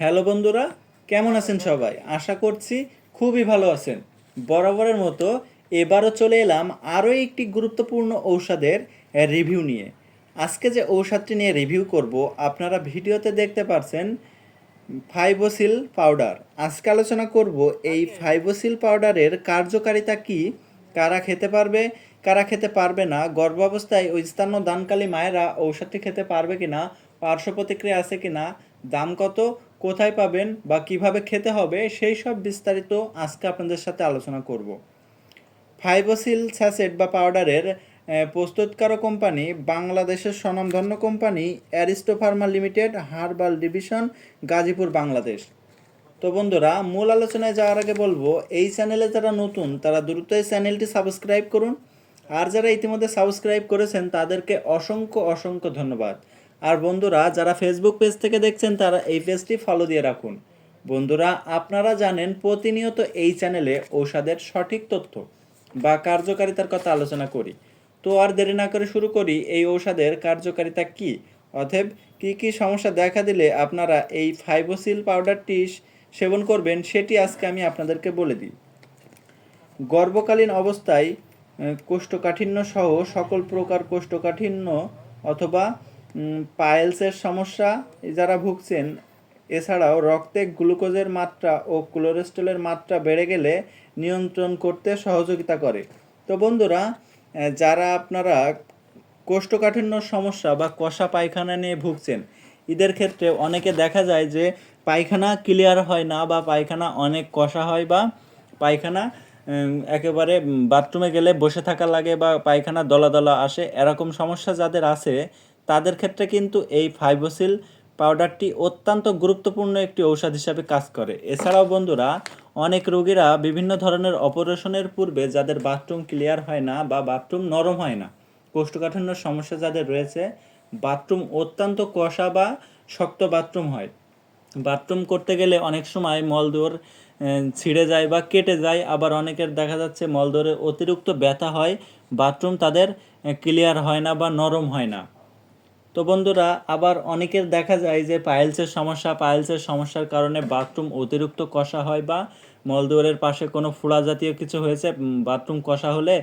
Hello বন্ধুরা কেমন আছেন সবাই? আশা করছি খুবই ভালো আছেন। বরাবরের মতো এবারও চলে এলাম আরও একটি গুরুত্বপূর্ণ ঔষধের রিভিউ নিয়ে। আজকে যে ঔষধটি নিয়ে রিভিউ করব আপনারা ভিডিওতে দেখতে পারছেন ফাইবোসিল পাউডার। আজকে আলোচনা করব এই ফাইবোসিল পাউডারের কার্যকারিতা কি কারা খেতে পারবে কারা খেতে পারবে না গর্ভাবস্থায় ওই স্তন্য দানকালী মায়েরা ঔষধটি খেতে পারবে কিনা পার্শ্ব প্রতিক্রিয়া আছে কিনা দাম কত কোথায় পাবেন বা কীভাবে খেতে হবে, সেই সব বিস্তারিত আজকে আপনাদের সাথে আলোচনা করব। ফাইবোসিল স্যাসেট বা পাউডারের প্রস্তুতকারক কোম্পানি, বাংলাদেশের স্বনামধন্য company, Aristo pharma limited, herbal division, Gazipur, Bangladesh. তো বন্ধুরা, মূল আলোচনায় যাওয়ার আগে বলব, এই চ্যানেলে যারা নতুন, তারা দ্রুত এই চ্যানেলটি সাবস্ক্রাইব করুন। আর যারা ইতিমধ্যে সাবস্ক্রাইব করেছেন, তাদেরকে অসংখ্য অসংখ্য ধন্যবাদ। আর বন্ধুরা, যারা ফেসবুক পেজ থেকে দেখছেন, তারা এই পেজটি ফলো দিয়ে রাখুন। বন্ধুরা, আপনারা জানেন প্রতিনিয়ত এই চ্যানেলে ঔষধের সঠিক তথ্য বা কার্যকারিতার কথা আলোচনা করি। তো আর দেরি না করে শুরু করি, এই ঔষধের কার্যকারিতা কি? অতএব, কি কি সমস্যা দেখা দিলে আপনারা এই ফাইবোসিল পাউডারটি সেবন করবেন, সেটি আজকে আমি আপনাদেরকে বলে দিই। গর্ভকালীন অবস্থায় কোষ্ঠকাঠিন্য সহ সকল প্রকার কোষ্ঠকাঠিন্য অথবা পাইলসের সমস্যা যারা ভুগছেন, এছাড়াও রক্তে গ্লুকোজের মাত্রা ও কোলেস্ট্রলের মাত্রা বেড়ে গেলে নিয়ন্ত্রণ করতে সহযোগিতা করে। তো বন্ধুরা যারা আপনারা কোষ্ঠকাঠিন্য সমস্যা বা কষা পায়খানা নিয়ে ভুগছেন ঈদের ক্ষেত্রে অনেকে দেখা যায় যে পায়খানা ক্লিয়ার হয় না বা পায়খানা অনেক কষা হয় বা পায়খানা একেবারে বাথরুমে গেলে বসে থাকা লাগে বা পায়খানা দলা দলা আসে, এরকম সমস্যা যাদের আছে তাদের ক্ষেত্রে কিন্তু এই ফাইবোসিল পাউডারটি অত্যন্ত গুরুত্বপূর্ণ একটি ঔষধ হিসাবে কাজ করে। এছাড়াও বন্ধুরা, অনেক রোগীরা বিভিন্ন ধরনের অপারেশনের পূর্বে যাদের বাথরুম ক্লিয়ার হয় না বা বাথরুম নরম হয় না, কোষ্ঠকাঠিন্যর সমস্যা যাদের রয়েছে, বাথরুম অত্যন্ত কষা বা শক্ত বাথরুম হয়। বাথরুম করতে গেলে অনেক সময় মলদোর ছিঁড়ে যায় বা কেটে যায়, আবার অনেকের দেখা যাচ্ছে মলদোরে অতিরিক্ত ব্যথা হয়, বাথরুম তাদের ক্লিয়ার হয় না বা নরম হয় না। তো বন্ধুরা, আবার অনেকের দেখা যায় যে পাইলসের সমস্যা, পাইলসের সমস্যার কারণে বাথরুম অতিরিক্ত কষা হয় বা মলদুয়ারের পাশে কোনো ফোড়া জাতীয় কিছু হয়েছে বাথরুম কষা হলে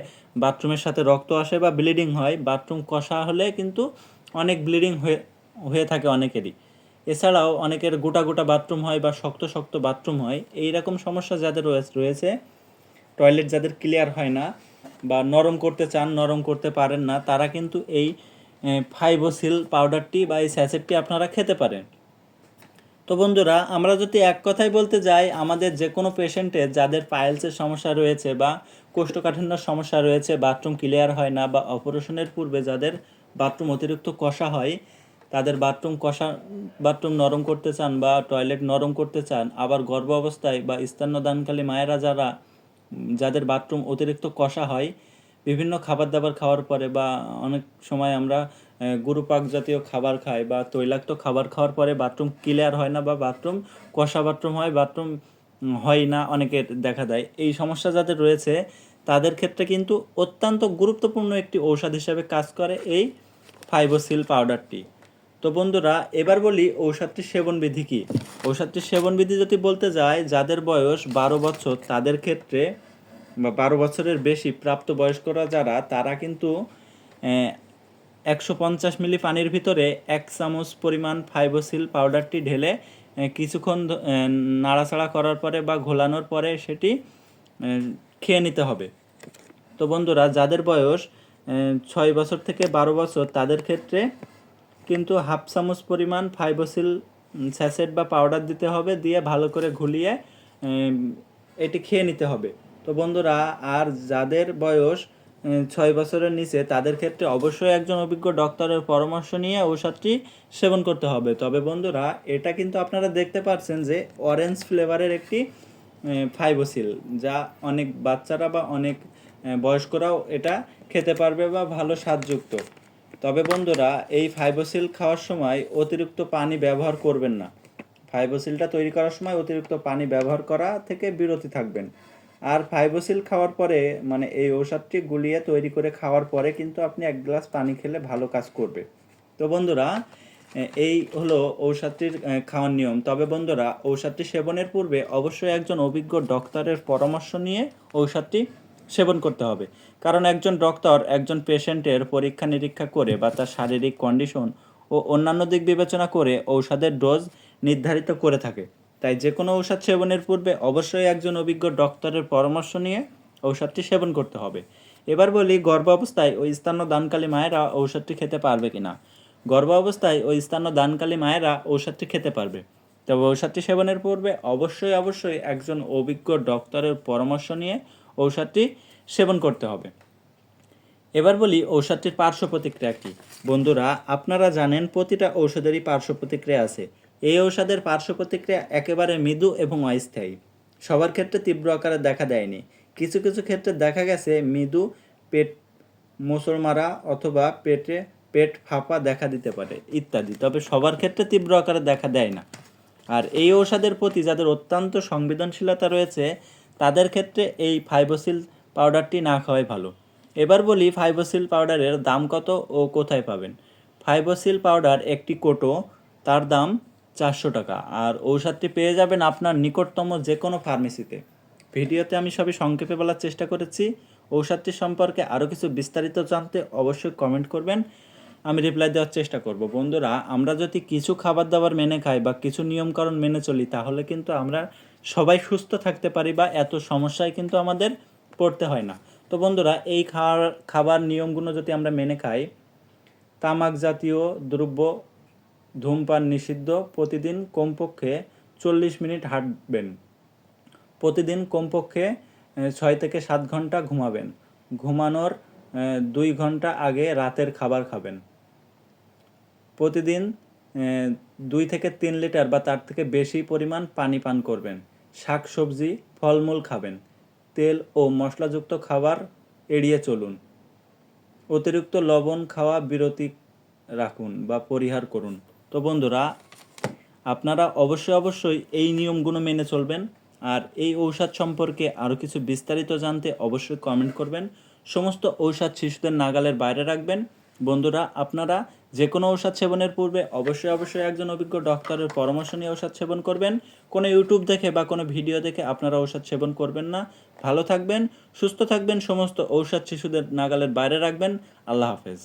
বাথরুমের সাথে রক্ত আসে বা ব্লিডিং হয়। বাথরুম কষা হলে কিন্তু অনেক ব্লিডিং হয়ে হয়ে থাকে অনেকেরই। এছাড়াও অনেকের গোটা গোটা বাথরুম হয় বা শক্ত শক্ত বাথরুম হয়। এই রকম সমস্যা যাদের রয়েছে, টয়লেট যাদের ক্লিয়ার হয় না বা নরম করতে চান, নরম করতে পারেন না, তারা কিন্তু এই ফাইবোসিল পাউডারটি বা এই স্যাসেটটি আপনারা খেতে পারেন। তো বন্ধুরা, আমরা যদি এক কথায় বলতে যাই, আমাদের যে কোনো পেশেন্টের যাদের পাইলসের সমস্যা রয়েছে বা কোষ্ঠকাঠিন্যর সমস্যা রয়েছে, বাথরুম ক্লিয়ার হয় না বা অপারেশনের পূর্বে যাদের বাথরুম অতিরিক্ত কষা হয়, তাদের বাথরুম কষা, বাথরুম নরম করতে চান বা টয়লেট নরম করতে চান, আবার গর্ভ অবস্থায় বা স্তন্যদানকালী মায়েরা যারা, যাদের বাথরুম অতিরিক্ত কষা হয় বিভিন্ন খাবার দাবার খাওয়ার পরে বা অনেক সময় আমরা গুরুপাক জাতীয় খাবার খাই বা তৈলাক্ত খাবার খাওয়ার পরে বাথরুম ক্লিয়ার হয় না বা বাথরুম কষা বাথরুম হয় বাথরুম হয় না অনেকের দেখা দেয় এই সমস্যা যাদের রয়েছে, তাদের ক্ষেত্রে কিন্তু অত্যন্ত গুরুত্বপূর্ণ একটি ঔষধ হিসেবে কাজ করে এই ফাইবোসিল পাউডারটি। তো বন্ধুরা, এবার বলি ঔষধটির সেবনবিধি কি? ঔষধটির সেবনবিধি যদি বলতে যায়, যাদের বয়স বারো বছর, তাদের ক্ষেত্রে বা বারো বছরের বেশি প্রাপ্তবয়স্করা যারা, তারা কিন্তু একশো পঞ্চাশ মিলি পানির ভিতরে এক চামচ পরিমাণ ফাইবোসিল পাউডারটি ঢেলে কিছুক্ষণ নাড়াচাড়া করার পরে বা ঘোলানোর পরে সেটি খেয়ে নিতে হবে। তো বন্ধুরা, যাদের বয়স ছয় বছর থেকে বারো বছর, তাদের ক্ষেত্রে কিন্তু হাফ চামচ পরিমাণ ফাইবোসিল স্যাসেট বা পাউডার দিতে হবে, দিয়ে ভালো করে ঘুলিয়ে এটি খেয়ে নিতে হবে। তো বন্ধুরা, আর যাদের বয়স ছয় বছরের নিচে, তাদের ক্ষেত্রে অবশ্যই একজন অভিজ্ঞ ডক্টরের পরামর্শ নিয়ে ঔষধটি সেবন করতে হবে। তবে বন্ধুরা, এটা কিন্তু আপনারা দেখতে পাচ্ছেন যে অরেঞ্জ ফ্লেভারের একটি ফাইবোসিল যা অনেক বাচ্চারা বা অনেক বয়স্করাও এটা খেতে পারবে বা ভালো স্বাদযুক্ত। তবে বন্ধুরা, এই ফাইবোসিল খাওয়ার সময় অতিরিক্ত পানি ব্যবহার করবেন না। ফাইবোসিলটা তৈরি করার সময় অতিরিক্ত পানি ব্যবহার করা থেকে বিরতি থাকবেন। আর ফাইবোসিল খাওয়ার পরে মানে এই ঔষধটি গুলিয়ে তৈরি করে খাওয়ার পরে কিন্তু আপনি এক গ্লাস পানি খেলে ভালো কাজ করবে। তো বন্ধুরা এই হলো ঔষধটির খাওয়ার নিয়ম। তবে বন্ধুরা, ঔষধটি সেবনের পূর্বে অবশ্যই একজন অভিজ্ঞ ডক্টরের পরামর্শ নিয়ে ঔষধটি সেবন করতে হবে। কারণ একজন ডক্টর একজন পেশেন্টের পরীক্ষা নিরীক্ষা করে বা তার শারীরিক কন্ডিশন ও অন্যান্য দিক বিবেচনা করে ঔষধের ডোজ নির্ধারিত করে থাকে। তাই যে কোনো ঔষধ সেবনের পূর্বে অবশ্যই একজন অভিজ্ঞ ডক্টরের পরামর্শ নিয়ে ঔষধটি সেবন করতে হবে। এবার বলি গর্ভ অবস্থায় ওই স্থান্য দানকালী মায়েরা ঔষধটি খেতে পারবে কিনা? গর্ভ অবস্থায় ওই স্থান্য দানকালী মায়েরা ঔষধটি খেতে পারবে। তবে ঔষধটি সেবনের পূর্বে অবশ্যই অবশ্যই একজন অভিজ্ঞ ডক্টরের পরামর্শ নিয়ে ঔষধটি সেবন করতে হবে। এবার বলি, ঔষধটির পার্শ্ব প্রতিক্রিয়া কী? বন্ধুরা, আপনারা জানেন প্রতিটা ঔষধেরই পার্শ্ব প্রতিক্রিয়া আছে। এই ঔষধের পার্শ্ব প্রতিক্রিয়া একেবারে মৃদু এবং অস্থায়ী। সবার ক্ষেত্রে তীব্র আকারে দেখা দেয়নি। কিছু কিছু ক্ষেত্রে দেখা গেছে মৃদু পেট মোচড় মারা অথবা পেটে পেট ফাঁপা দেখা দিতে পারে, ইত্যাদি। তবে সবার ক্ষেত্রে তীব্র আকারে দেখা দেয় না। আর এই ঔষধের প্রতি যাদের অত্যন্ত সংবেদনশীলতা রয়েছে, তাদের ক্ষেত্রে এই ফাইবোসিল পাউডারটি না খাওয়াই ভালো। এবার বলি ফাইবোসিল পাউডারের দাম কত ও কোথায় পাবেন? ফাইবোসিল পাউডার একটি কোটো, তার দাম চারশো টাকা। আর ঔষধটি পেয়ে যাবেন আপনার নিকটতম যে কোনো ফার্মেসিতে। ভিডিওতে আমি সবই সংক্ষেপে বলার চেষ্টা করেছি। ঔষধটি সম্পর্কে আরও কিছু বিস্তারিত জানতে অবশ্যই কমেন্ট করবেন। আমি রিপ্লাই দেওয়ার চেষ্টা করব। বন্ধুরা, আমরা যদি কিছু খাবার দাবার মেনে খাই বা কিছু নিয়মকানুন মেনে চলি, তাহলে কিন্তু আমরা সবাই সুস্থ থাকতে পারি বা এত সমস্যায় কিন্তু আমাদের পড়তে হয় না। তো বন্ধুরা, এই খাওয়ার, খাবার নিয়মগুলো যদি আমরা মেনে খাই তামাক জাতীয় দ্রব্য ধূমপান নিষিদ্ধ, প্রতিদিন কমপক্ষে চল্লিশ মিনিট হাঁটবেন। প্রতিদিন কমপক্ষে ছয় থেকে সাত ঘণ্টা ঘুমাবেন। ঘুমানোর দুই ঘণ্টা আগে রাতের খাবার খাবেন। প্রতিদিন দুই থেকে তিন লিটার বা তার থেকে বেশি পরিমাণ পানি পান করবেন। শাক সবজি, ফলমূল খাবেন। তেল ও মশলাযুক্ত খাবার এড়িয়ে চলুন। অতিরিক্ত লবণ খাওয়া বিরতি রাখুন বা পরিহার করুন। তো বন্ধুরা, আপনারা অবশ্যই অবশ্যই এই নিয়মগুলো মেনে চলবেন। আর এই ঔষধ সম্পর্কে আরও কিছু বিস্তারিত জানতে অবশ্যই কমেন্ট করবেন। সমস্ত ঔষধ শিশুদের নাগালের বাইরে রাখবেন। বন্ধুরা, আপনারা যে কোনো ঔষধ সেবনের পূর্বে অবশ্যই অবশ্যই একজন অভিজ্ঞ ডক্টরের পরামর্শ নিয়ে ঔষধ সেবন করবেন। কোনো ইউটিউব দেখে বা কোনো ভিডিও দেখে আপনারা ঔষধ সেবন করবেন না। ভালো থাকবেন, সুস্থ থাকবেন, সমস্ত ঔষধ শিশুদের নাগালের বাইরে রাখবেন। আল্লাহ হাফেজ।